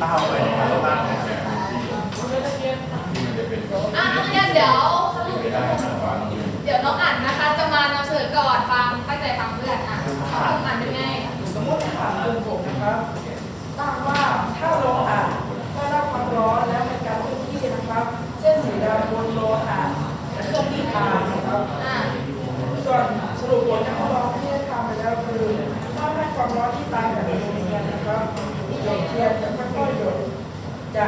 เต้าไปนะครับต้าไปอะนักเรียนเดี๋ยวไม่ได้นะครับเดี๋ยวน้องอ่านนะคะ จะมานำเสนอก่อนฟังตั้งใจฟังเพื่อนอะต้องอ่านเป็นไงสมมติฐานกลุ่มผมนะครับตั้งว่าถ้าโลหะได้รับความร้อนแล้วมีการเคลื่อนที่นะครับ เส้นสีดำบนโลหะจะเคลื่อนที่ตามนะครับอะส่วนสรุปผลการทดลองที่ได้ทำไปแล้วคือถ้าให้ความร้อนที่ตามแบบอลูมิเนียมนะครับหยดเทียนจะค่อยๆหยด จ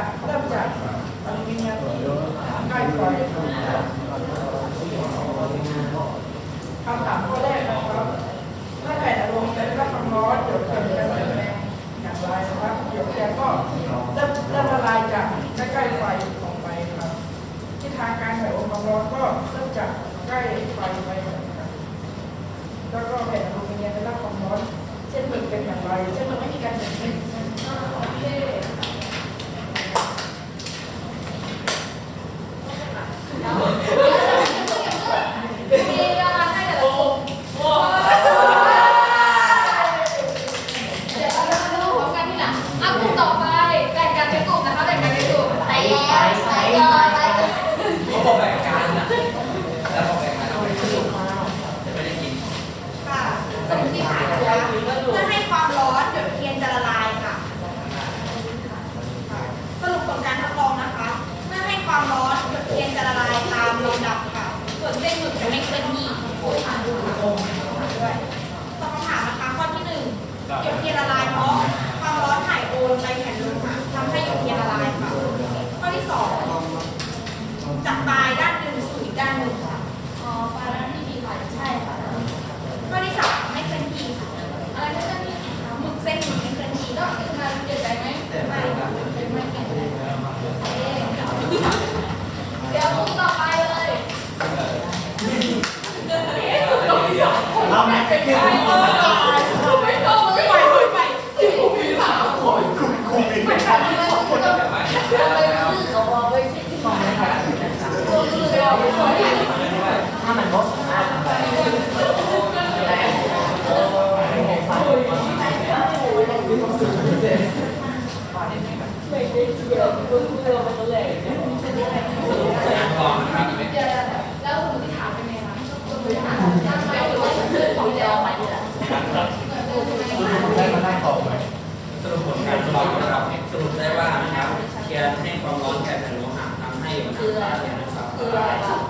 รุปผลการทดลองนะครับสรุปได้ว่านะครับเทียนให้ความร้อนแก่แผ่นโลหะทำให้น้ำตาเทียนนะครับ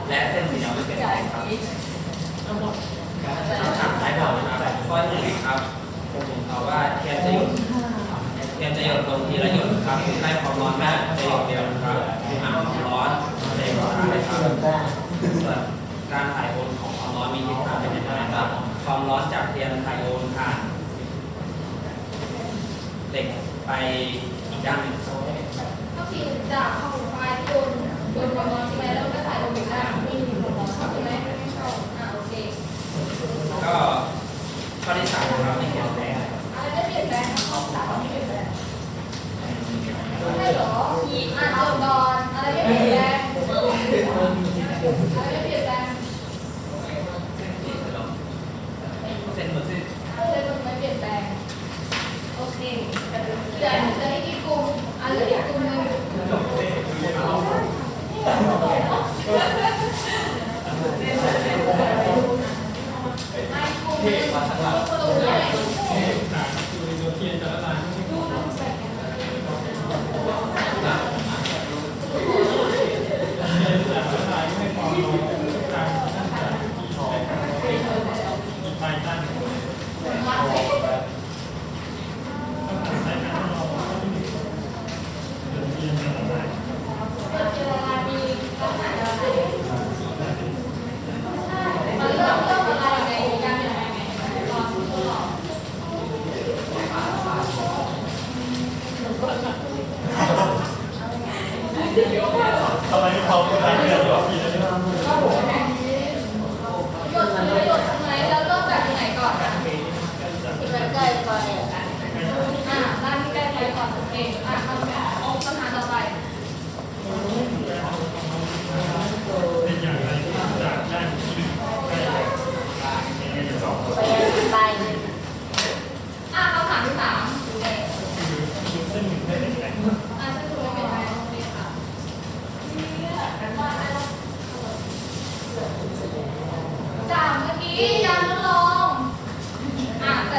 และเส้นสีดำไม่เปลี่ยนแปลงครับคำถามท้ายบอกนะครับข้อหนึ่งครับผมผมตอบว่าเทียนจะหยุดเทียนจะหยดลงทีละหยดครับได้ความร้อนแค่จะหยดเดียวครับคือหาความร้อนจะหยดได้ครับส่วนการถ่ายโอนของความร้อนมีทิศทางเป็นยังไงครับความร้อนจากเทียนถ่ายโอนผ่านเหล็ก ไปอีกด้านหนึ่งก็คือจากข้าไฟที่โดนโดนความร้อนใช่ไหมแล้วก็ถ่ายลงไปได้ไม่มีความร้อนใช่ไหมไม่เข้าอ่าโอเคก็ข้อที่สามนะครับไม่เขียนแปลงอะไรไม่เปลี่ยนแปลงข้อสามไม่เปลี่ยนแปลงใช่หรออ่านเอาก่อนอะไรไม่เปลี่ยนแปลงอะไรไม่เปลี่ยนแปลง เส้นหมึก อะไรไม่เปลี่ยนแปลงโอเคเดี๋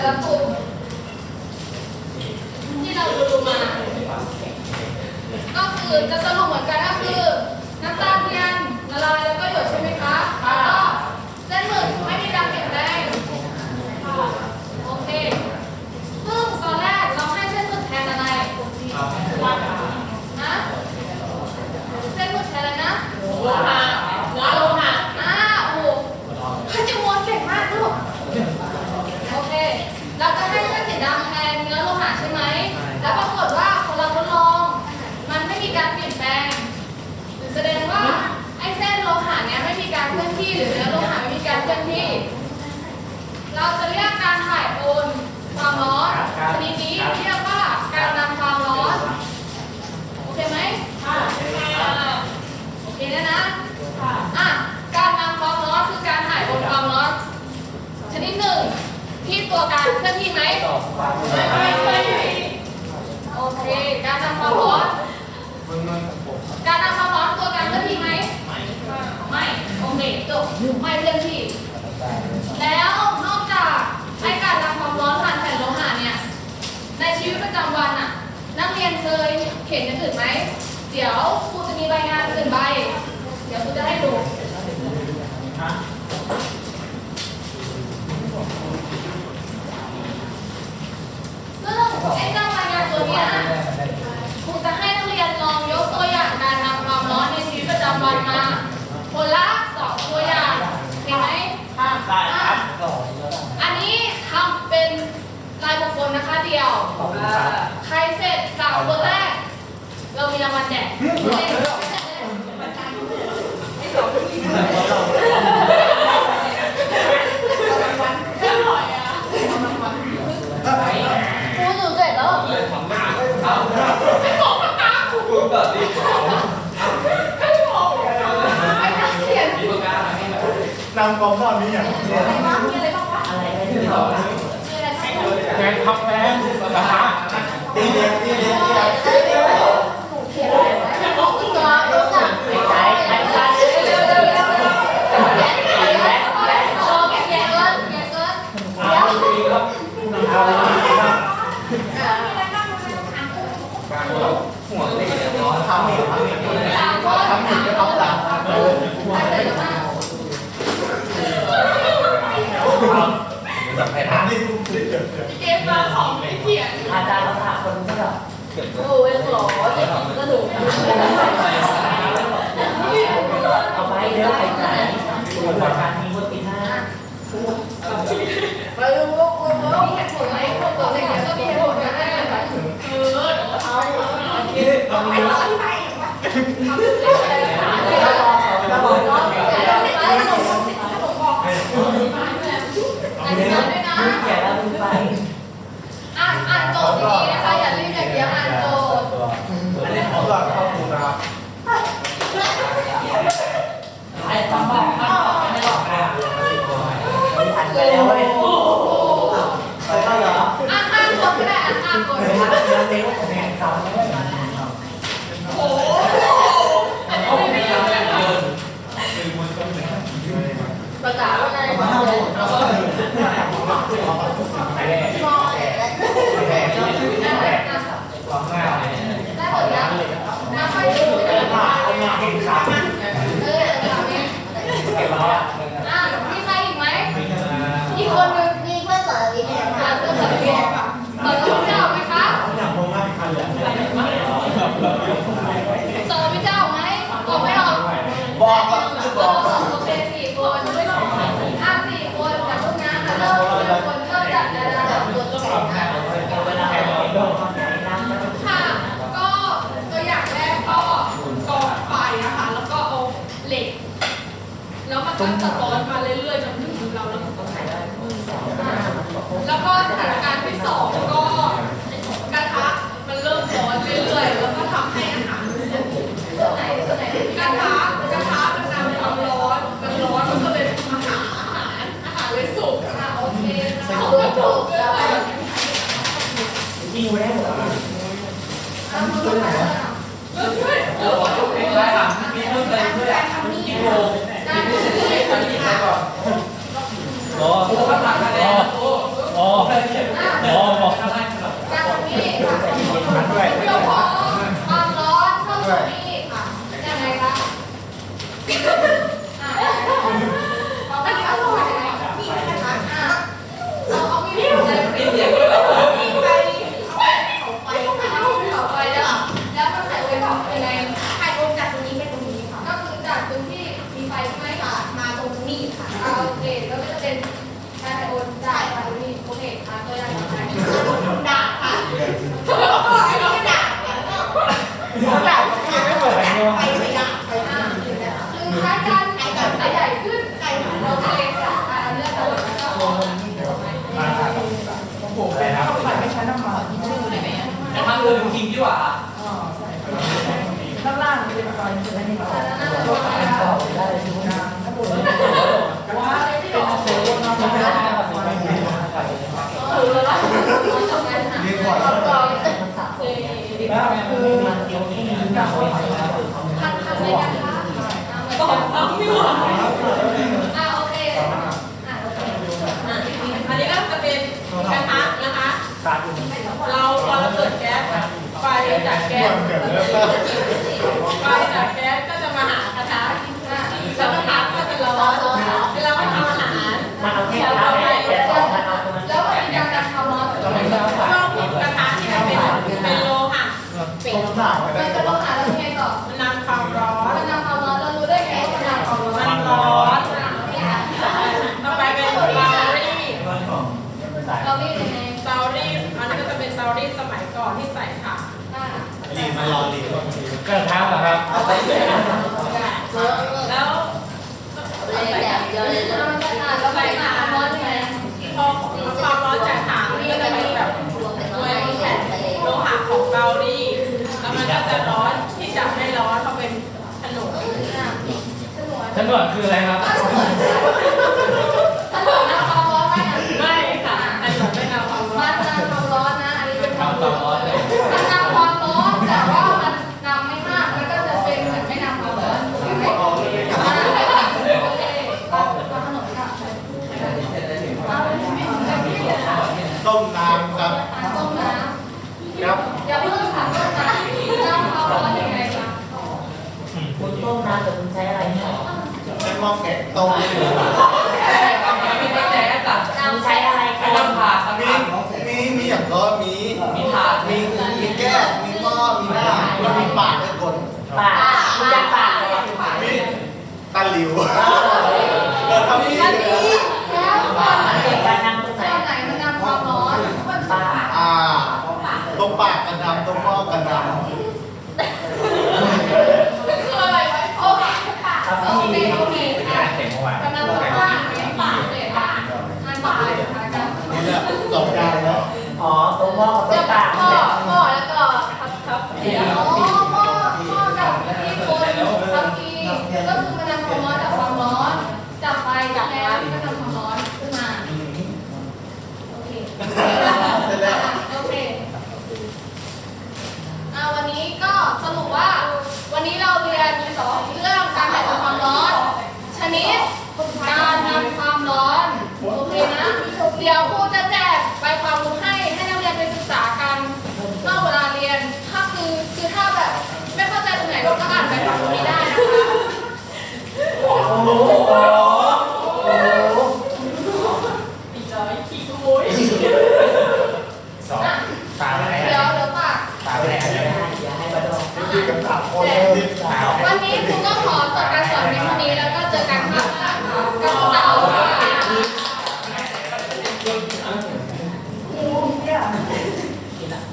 ที่เราดูมา ก็คือจะสรุปเหมือนกันก็คือ ที่ตัวการเคลื่อนที่ไหมโอเค การนำความร้อนการนำความร้อนตัวการเคลื่อนที่ไหมไม่โอเคจบไม่เคลื่อนที่ แล้วนอกจากไอการนำความร้อนผ่านแผ่นโลหะเนี่ยในชีวิตประจำวันอะนักเรียนเคยเขียนจงอื่นไหมเดี๋ยวครูจะมีใบงานอื่นใบ เดี๋ยวครูจะให้ดู ครูจะให้นักเรียนลองยกตัวอย่างการทำความร้อนในชีวิตประจำวันมา คนละสองตัวอย่างเห็นไหมได้ครับอันนี้ทำเป็นรายบุคคลนะคะเดียวใครเสร็จสาวคนแรก เรามีรางวัลแจก นำกองนอนนี้อย่างมีอะไรบ้างวะอะไรที่สองแกงทับแป้ง ไม่ Trả. พี่หวานอะโอเคอะโอเคอันนี้ก็จะเป็นกระทะนะคะ เราพอเราเปิดแก๊สไฟจากแก๊ส แล้วเลแบบย้วก็ร้อนไงพความร้อนจากหางนี่ก็จะมีแบบตัวยโลหะของเกาหลีแล้วมันก็จะร้อนที่จับให้ร้อนเขาเป็นขนมขนมคืออะไรครับ มองแขกโตรงน้ำใช้อะไรคะมีมีมีอย่างก็มีมีถาดมีมีแก้วมีหม้อมีหน้าแล้วมีปากเป็นคนปากรู้จักปากเลย มีตะหลิว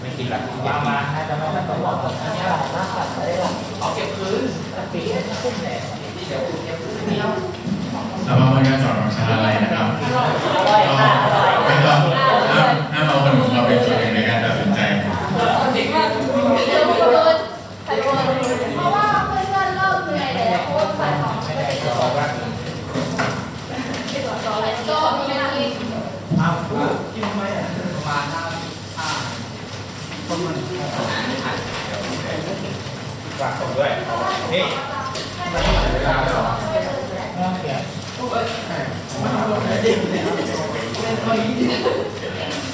ไม่กินละวางมาแต่เราไม่ต้องบอกว่าอันนี้หลับมากกว่าได้หรอกเอาเก็บพื้นปีให้ขึ้นแหลเดี๋ยวเก็บพื้นนี้แเรามาหรัการสอนของชาอะไรนะครับไม่ต้องห้าเอาขนเราเป็นส่วนหนึ่งในการตัดสินใจเพราะว่าเพื่อนๆเริ่มเหนื่อยแล้วโค้ชใส่ของ ฝากผมด้วยนี่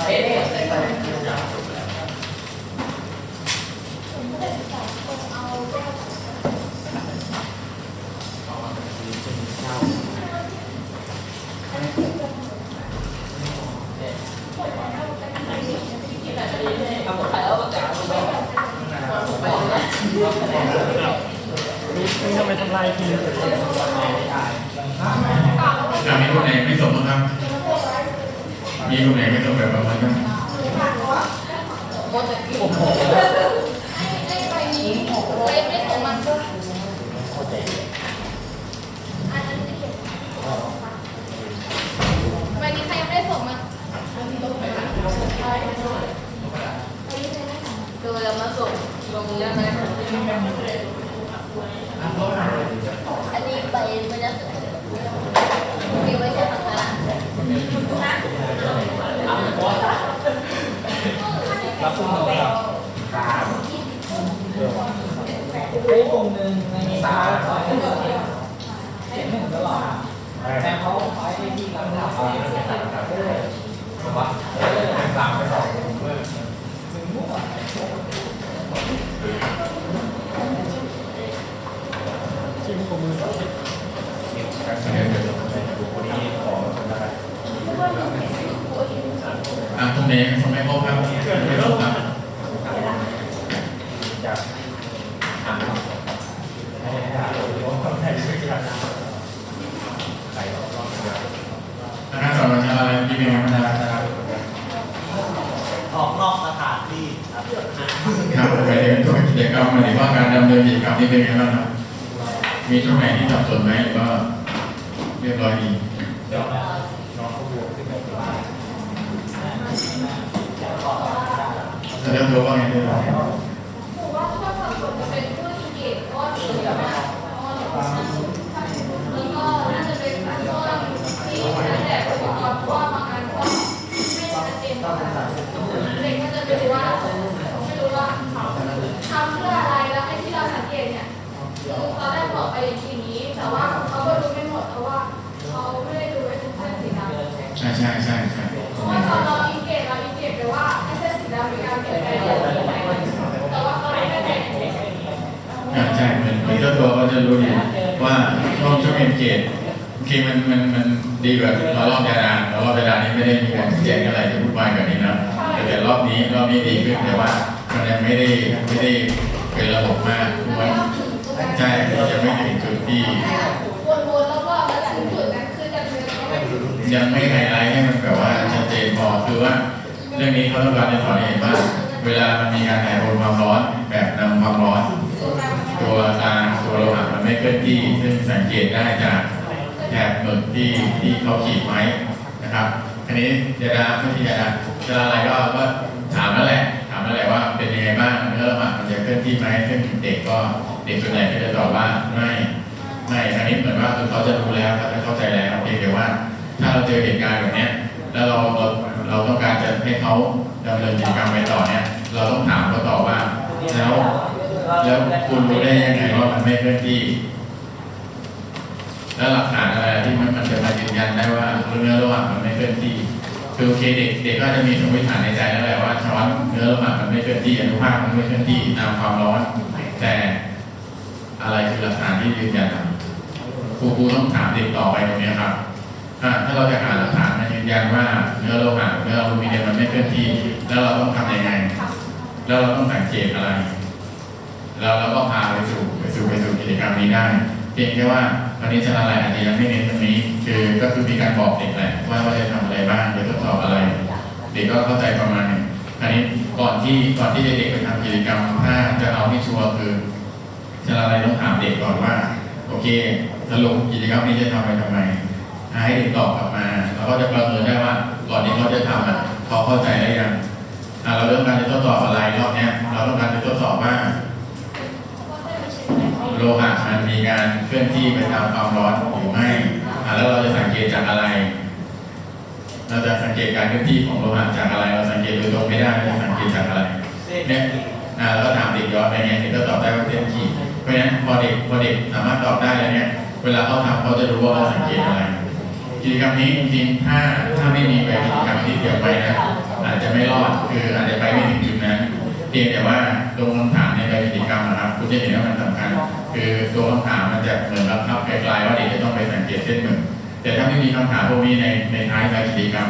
เอ๊ะ ชาอะไรที่เป็นธรรมดาครับออกนอกสถานที่ครับครับไปเรียนตัวกิจกรรมหมายถึงว่าการดำเนินกิจกรรมนี่เป็นยังไงบ้างครับ มีช่วงไหนที่สับสนไหมหรือว่าเรียบร้อยดีเดี๋ยวน้องเขาบวกขึ้นไปว่าแสดงตัวว่าไงด้วย ตอนแรกบอกไปอย่างนี้ แต่ว่าเขาก็รู้ไม่หมดเพราะว่าเขาไม่ได้ดูไอ้ทุกเส้นสีดำใช่ใช่ใช่ใช่เพราะว่าตอนเราอินเกตเราอินเกตไปว่าไอ้เส้นสีดำมีการเปลี่ยนแปลงอย่างนี้ไหมแต่ว่าเขาไม่ได้แบ่งอ่าใช่เหมือนเหมือนเจ้าตัวก็จะรู้ดีว่าช่วงช่วงเอ็นเกตโอเคมันมันมันดีกว่าเรารอบยาดานเรารอบยาดานนี้ไม่ได้มีการแจ้งอะไรจะพูดวายกว่านี้นะแต่แต่รอบนี้รอบนี้ดีขึ้นแต่ว่ามันยังไม่ได้ไม่ได้เป็นระบบมากมัน ใช่ยังไม่ถึงจุดที่วนๆรอบๆแล้วถึงจุดนั้นคือจะม่ได้ยังไม่ไฮไลท์ให้มันแบบว่าชัดเจนพอคือว่า เรื่องนี้เขาต้องการจะสอนเห็นว่าเวลามันมีการถ่ายโอนความร้อนแบบนำความร้อน ตัวตาตัวโลหะมันไม่เคลื่อนที่ซึ่งสังเกตได้จากแถบหมึกที่ที่เขาขีดไว้นะครับอันนี้ยาดาไม่ใช่ยาดาจะอะไรก็ก็ถามนั่นแหละถามนั่นแหละว่าเป็นยังไงบ้างเนื้อโลหะมันจะเคลื่อนที่ไหมซึ่งเด็กก็ เด็กส่วนใหญ่ก็จะตอบว่าไม่ไม่อันนี้เหมือนว่าคือเขาจะรู้แล้วเขาจะเข้าใจแล้วเพียงแต่ว่า ถ้าเราเจอเหตุการณ์แบบนี้แล้วเราเราเราต้องการจะให้เขาดำเนินกิจกรรมไปต่อเนี่ย เราต้องถามเขาต่อว่า แล้ว แล้วคุณรู้ได้ยังไงว่ามันไม่เคลื่อนที่ แล้วหลักฐานอะไรที่มันมันจะมายืนยันได้ว่าเนื้อระหว่างมันไม่เคลื่อนที่คือโอเคเด็กเด็กก็จะมีสมมติฐานในใจแล้วแหละว่าช้อนเนื้อระหว่างมันไม่เคลื่อนที่อนุภาคมันไม่เคลื่อนที่ตามความร้อน แต่ อะไรคือหลักฐานที่ยืนยันครูครูต้องถามเด็กต่อไปตรงนี้ครับอ่าถ้าเราจะหาหลักฐานมายืนยันว่าเนื้อโลหะเนื้ออลูมิเนียมมันไม่เคลื่อนที่ แล้วเราต้องทำยังไง แล้วเราต้องสังเกตอะไร แล้วเราก็พาไปสู่ไปสู่ไปสู่กิจกรรมนี้ได้เพียงแค่ว่าวันนี้ชนะอะไรอาจจะยังไม่เน้นตรงนี้ คือก็คือมีการบอกเด็กแหละว่าว่าจะทำอะไรบ้างจะทดสอบอะไร เด็กก็เข้าใจประมาณหนึงอันนี้ก่อนที่ก่อนที่จะเด็กไปทำกิจกรรมถ้าจะเอาให้ชัวร์คือ ชนะอะไรต้องถามเด็กก่อนว่า โอเคสรุปกิจกรรมนี้จะทำไปทำไมให้เด็กตอบกลับมาเราก็จะประเมินได้ว่าก่อนที่เขาจะทำอะเขาเข้าใจได้ยังเราเริ่มการจะทดสอบอะไรรอบเนี้ยเราต้องการจะทดสอบว่าโลหะมันมีการเคลื่อนที่ไปตามความร้อนหรือไม่แล้วเราจะสังเกตจากอะไร เราจะสังเกตการเคลื่อนที่ของโลหะจากอะไร เราสังเกตโดยตรงไม่ได้เราจะสังเกตจากอะไรเนี่ยอ่าแล้วก็ถามเด็กย้อนไปเนี่ยเด็กก็ตอบได้ว่าเส้นขีด เพราะฉะนั้นพอเด็กพอเด็กสามารถตอบได้แล้วเนี่ยเวลาเขาทำเขาจะรู้ว่าเขาสังเกตอะไรกิจกรรมนี้จริงๆถ้าถ้าไม่มีไปกิจกรรมที่เตรียมไว้นะอาจจะไม่รอดคืออาจจะไปไม่ถึงจุดนั้นเพียงแต่ว่าตรงคำถามในใบกิจกรรมนะครับคุณจะเห็นว่ามันสำคัญ คือตัวคำถามมันจะเหมือนบังคับไกลๆว่าเด็กจะต้องไปสังเกตเส้นหมึกแต่ถ้าไม่มีคำถามพวกนี้ในในท้ายใบกิจกรรม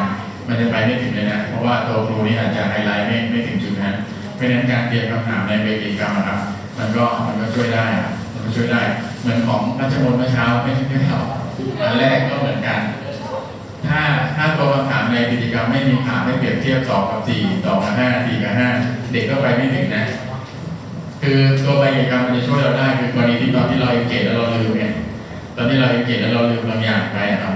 มันจะไปไม่ถึงเลยนะ เพราะว่าตัวครูนี่อาจจะไฮไลท์ไม่ไม่ถึงจุดนั้นเพราะฉะนั้นการเตรียมคำถามในใบกิจกรรมอะครับ มันก็มันก็ช่วยได้อะมันก็ช่วยได้ เหมือนของพัชมนเมื่อเช้าไม่ใช่ไม่เท่าอันแรกก็เหมือนกัน ถ้าถ้าตัวคำถามในกิจกรรมไม่มีถามให้เปรียบเทียบ2กับ4 2กับ5 4กับ5เด็กก็ไปไม่ถึงนะคือตัวใบกิจกรรมมันจะช่วยเราได้คือกรณีที่ตอนที่เราเอนเกตแล้วเราลืมเนี่ยตอนที่เราเอนเกตแล้วเราลืมบางอย่างไปครับ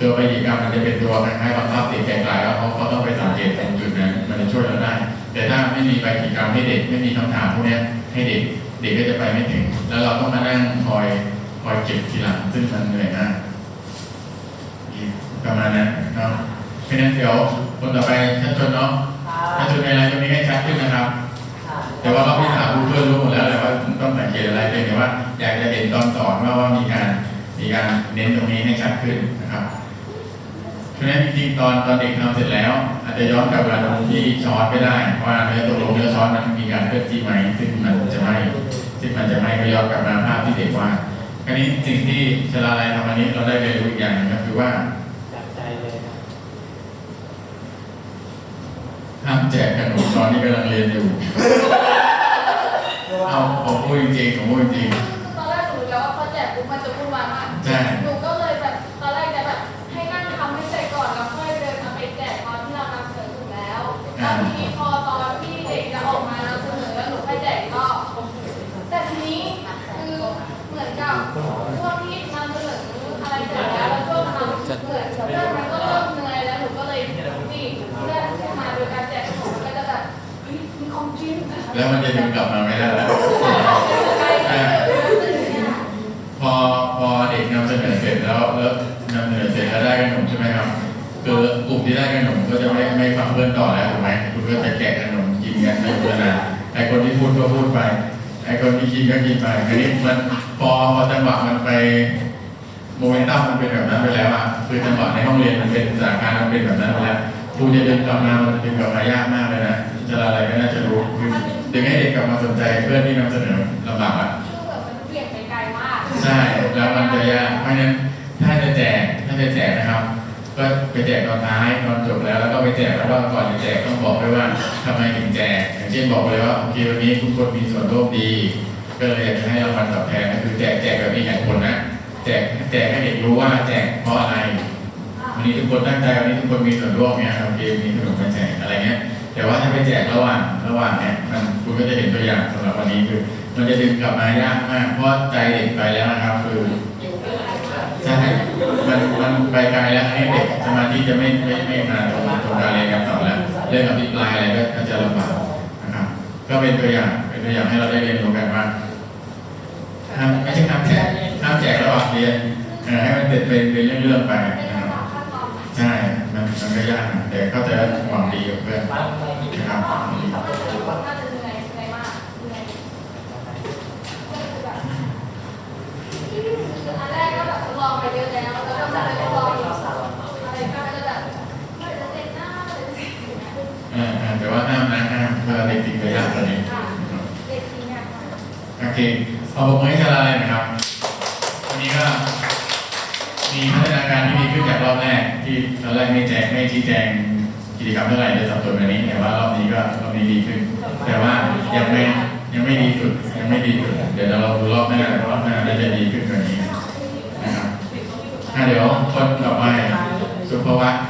ตัวใบกิจกรรมมันจะเป็นตัวคล้ายๆบังคับเด็กไกลๆแล้วเขาเขาต้องไปสังเกตตรงจุดนั้น แต่แต่ถ้าไม่มีใบกิจกรรมให้เด็กไม่มีคำถามพวกเนี้ยให้เด็กเด็กก็จะไปไม่ถึง แล้วเราต้องมานั่งคอยคอยเก็บทีหลังซึ่งมันเหนื่อยมากประมาณนั้นเนาะเพราะฉะนั้นเดี๋ยวคนต่อไปชัดชนเนาะชัดชนในอะไรตรงนี้ให้ชัดขึ้นนะครับ แต่ว่าเราไปถามผู้ช่วยรู้หมดแล้วแหละว่าต้องสังเกตอะไรเพียงแต่ว่า อยากจะเห็นตอนสอนว่าว่ามีการมีการเน้นตรงนี้ให้ชัดขึ้นนะครับ เพราะฉะนั้นจริงๆตอนตอนเด็กทำเสร็จแล้ว อาจจะย้อนกลับมาตรงที่ช้อนไม่ได้ว่าเนื้อตกลงเนื้อช้อนนั้นมีการเคลื่อนที่ไหมซึ่งมันจะไม่ซึ่งมันจะไม่ก็ย้อนกลับมาภาพที่เด็กวาดคราวนี้สิ่งที่ชลาลัยทำวันนี้เราได้เรียนรู้อีกอย่างหนึงก็คือว่าจากใจเลยครับห้ามแจกขนมตอนที่กำลังเรียนอยู่เอาผมพูดจริงๆผมพูดจริงคือตอนแรกหนูรู้แล้วว่าพอแจกปุ๊บมันจะวุ่นวายมากใช่ แล้วมันจะดึงกลับมาไม่ได้แล้วพอพอเด็กนำเสนอเสร็จแล้วแล้วนำเสนอเสร็จแล้วได้ขนมใช่ไหมครับคือกลุ่มที่ได้ขนมก็จะไม่ไม่ฟังเพื่อนต่อแล้วถูกไหมคุณก็จะแกะขนมกินกันไม่เพื่อนนะไอคนที่พูดก็พูดไปไอคนที่กินก็กินไปทีนี้มันพอพอจังหวะมันไปโมเมนตัมมันเป็นแบบนั้นไปแล้วอะคือจังหวะในห้องเรียนมันเป็นสถานการณ์มันเป็นแบบนั้นไปแล้วครูจะดึงกลับมามันดึงกลับมายากมากเลยนะจะอะไรก็น่าจะรู้คือ ดึงให้เด็กกลับมาสนใจเพื่อนที่นำเสนอลำบากอะคือแบบมันเปลี่ยนไปไกลมากใช่แล้วมันจะยากเพราะฉะนั้นถ้าจะแจกถ้าจะแจกนะครับ ก็ไปแจกตอนท้ายตอนจบแล้วแล้วก็ไปแจกแล้วก็ก่อนจะแจกต้องบอกด้วยว่าทำไมถึงแจกอย่างเช่นบอกเลยว่าโอเควันนี้ทุกคนมีส่วนร่วมดี ก็เลยอยากจะให้รางวัลตอบแทนก็คือแจกแจกแบบมีเหตุผลนะแจกแจกให้เด็กรู้ว่าแจกเพราะอะไร วันนี้ทุกคนตั้งใจวันนี้ทุกคนมีส่วนร่วมเนี่ยโอเคมีขนมมาแจกอะไรเงี้ย แต่ว่าถ้าไปแจกระหว่างระหว่างเนี่ยมันคุณก็จะเห็นตัวอย่างสำหรับวันนี้คือ มันจะดึงกลับมายากมาก เพราะใจเด็กไปแล้วนะครับ คือใช่มันมันไปไกลแล้วให้เด็กสมาธิจะไม่ไม่ไม่มาตรงตรงการเรียนการสอนแล้วเรื่องอภิปรายอะไรก็จะลำบากนะครับ ก็เป็นตัวอย่างเป็นตัวอย่างให้เราได้เรียนรู้กันว่าห้ามไม่ใช่ห้ามแจกห้ามแจกระหว่างเรียนให้มันเป็นเป็นเรื่องๆไปนะครับลำดับขั้ นตอนใช่มันมันก็ยากนะแต่เข้าใจว่าหวังดีกับเพื่อนนะครับหวังดีน่าจะเหนื่อยเหนื่อยมากเหนื่อยก็คือแบบคืออันแรกก็แบบทดลองไปเยอะแล้วแล้วก็จะไปทดลองอีกอะไรก็จะแบบเมื่อไหร่จะเสร็จหน้าเมื่อไหร่จะเสร็จเออเออแต่ว่าห้ามนะห้ามเวลาเด็กติดก็ยากกว่านี้ค่ะเด็กจริงเนี่ยโอเคเอาผมให้ชาลาเลยนะครับ วันนี้ก็มีพัฒนาการที่ดีขึ้นจากรอบแรก ที่ต อนแรกไม่แจกไม่ชี้แจงกิจกรรมเท่าไหร่จะสับสนแบบนี้แต่ว่ารอบนี้ก็รอบนี้ดีขึ้น แต่ว่ายังไม่ยังไม่ดีสุดยังไม่ดีสุดเดี๋ยวเราดูรอบหน้ารอบหน้าน่าจะดีขึ้นกว่านี้นะครับอะเดี๋ยวคนต่อไปสุภวัฒน์นะครับ